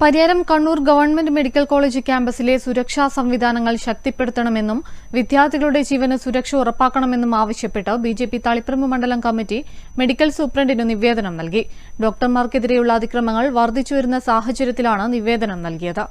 Pariyaram Kannur government medical college ക്യാമ്പസിലെ സുരക്ഷാ സംവിധാനങ്ങൾ ശക്തിപ്പെടുത്തണമെന്നും വിദ്യാർത്ഥികളുടെ ജീവന് സുരക്ഷ ഉറപ്പാക്കണമെന്നും ആവശ്യപ്പെട്ട് ബി ജെ പി തളിപ്പറമ്പ് മണ്ഡലം കമ്മിറ്റി മെഡിക്കൽ സൂപ്രണ്ടിന് നിവേദനം നൽകി. ഡോക്ടർമാർക്കെതിരെയുള്ള അതിക്രമങ്ങൾ വർദ്ധിച്ചുവരുന്ന സാഹചര്യത്തിലാണ് നിവേദനം നൽകിയത്.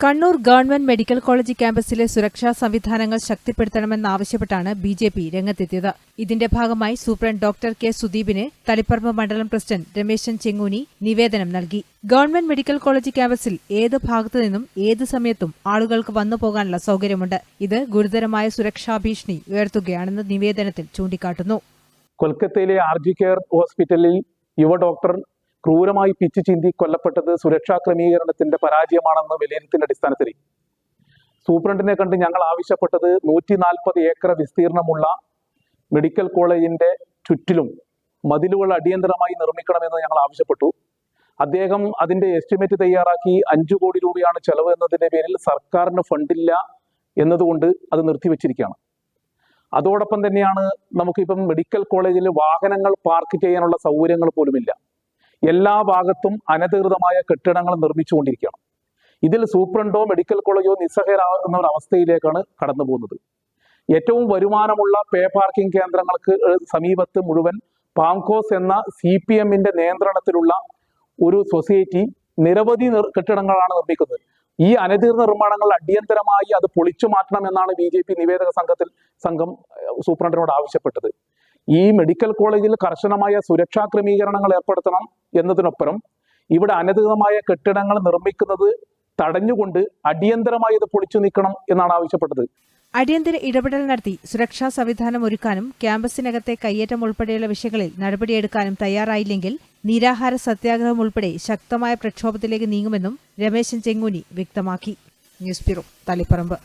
കണ്ണൂർ ഗവൺമെന്റ് മെഡിക്കൽ കോളേജ് ക്യാമ്പസിലെ സുരക്ഷാ സംവിധാനങ്ങൾ ശക്തിപ്പെടുത്തണമെന്നാവശ്യപ്പെട്ടാണ് ബി ജെ പി രംഗത്തെത്തിയത്. ഇതിന്റെ ഭാഗമായി സൂപ്രണ്ട് ഡോക്ടർ കെ സുദീപിന് തളിപ്പറമ്പ് മണ്ഡലം പ്രസിഡന്റ് രമേശൻ ചെങ്ങൂനി നിവേദനം നൽകി. ഗവൺമെന്റ് മെഡിക്കൽ കോളേജ് ക്യാമ്പസിൽ ഏത് ഭാഗത്തു നിന്നും ഏത് സമയത്തും ആളുകൾക്ക് വന്നു പോകാനുള്ള സൌകര്യമുണ്ട്. ഇത് ഗുരുതരമായ സുരക്ഷാ ഭീഷണി ഉയർത്തുകയാണെന്ന് നിവേദനത്തിൽ ചൂണ്ടിക്കാട്ടുന്നു. കൊൽക്കത്തയിലെ ആർജി കെയർ ഹോസ്പിറ്റലിൽ യുവ ഡോക്ടർ ക്രൂരമായി പിച്ചു ചിന്തി കൊല്ലപ്പെട്ടത് സുരക്ഷാ ക്രമീകരണത്തിന്റെ പരാജയമാണെന്ന് വിലയിരുത്തിന്റെ അടിസ്ഥാനത്തിൽ. സൂപ്രണ്ടിനെ കണ്ട് ഞങ്ങൾ ആവശ്യപ്പെട്ടത് നൂറ്റി നാൽപ്പത് ഏക്കർ വിസ്തീർണമുള്ള മെഡിക്കൽ കോളേജിന്റെ ചുറ്റിലും മതിലുകൾ അടിയന്തരമായി നിർമ്മിക്കണമെന്ന് ഞങ്ങൾ ആവശ്യപ്പെട്ടു. അദ്ദേഹം അതിന്റെ എസ്റ്റിമേറ്റ് തയ്യാറാക്കി അഞ്ചു കോടി രൂപയാണ് ചെലവ് എന്നതിന്റെ പേരിൽ സർക്കാരിന് ഫണ്ടില്ല എന്നതുകൊണ്ട് അത് നിർത്തിവെച്ചിരിക്കുകയാണ്. അതോടൊപ്പം തന്നെയാണ് നമുക്കിപ്പം മെഡിക്കൽ കോളേജിൽ വാഹനങ്ങൾ പാർക്ക് ചെയ്യാനുള്ള സൗകര്യങ്ങൾ പോലുമില്ല. എല്ലാ ഭാഗത്തും അനധികൃതമായ കെട്ടിടങ്ങൾ നിർമ്മിച്ചുകൊണ്ടിരിക്കുകയാണ്. ഇതിൽ സൂപ്രണ്ടോ മെഡിക്കൽ കോളേജോ നിസ്സഹരാകുന്ന ഒരു അവസ്ഥയിലേക്കാണ് കടന്നു പോകുന്നത് ഏറ്റവും വരുമാനമുള്ള പേ പാർക്കിംഗ് കേന്ദ്രങ്ങൾക്ക് സമീപത്ത് മുഴുവൻ പാംകോസ് എന്ന സി പി എമ്മിന്റെ നിയന്ത്രണത്തിലുള്ള ഒരു സൊസൈറ്റി നിരവധി കെട്ടിടങ്ങളാണ് നിർമ്മിക്കുന്നത്. ഈ അനധികൃത നിർമ്മാണങ്ങൾ അടിയന്തരമായി അത് പൊളിച്ചു മാറ്റണം എന്നാണ് ബി ജെ പി നിവേദക സംഘത്തിൽ സംഘം സൂപ്രണ്ടിനോട് ആവശ്യപ്പെട്ടത്. ഈ മെഡിക്കൽ കോളേജിൽ കർശനമായ സുരക്ഷാ ക്രമീകരണങ്ങൾ ഏർപ്പെടുത്തണം എന്നതിനൊപ്പം ഇവിടെ അനധികൃതമായ കെട്ടിടങ്ങൾ നിർമ്മിക്കുന്നത് തടഞ്ഞുകൊണ്ട് അടിയന്തരമായി ഇത് പൊളിച്ചു നീക്കണം എന്നാണ് ആവശ്യപ്പെട്ടത്. അടിയന്തര ഇടപെടൽ നടത്തി സുരക്ഷാ സംവിധാനം ഒരുക്കാനും ക്യാമ്പസിനകത്തെ കയ്യേറ്റം ഉൾപ്പെടെയുള്ള വിഷയങ്ങളിൽ നടപടിയെടുക്കാനും തയ്യാറായില്ലെങ്കിൽ നിരാഹാര സത്യാഗ്രഹം ഉൾപ്പെടെ ശക്തമായ പ്രക്ഷോഭത്തിലേക്ക് നീങ്ങുമെന്നും രമേശൻ ചെങ്ങൂനി വ്യക്തമാക്കി. News bureau Taliparamba.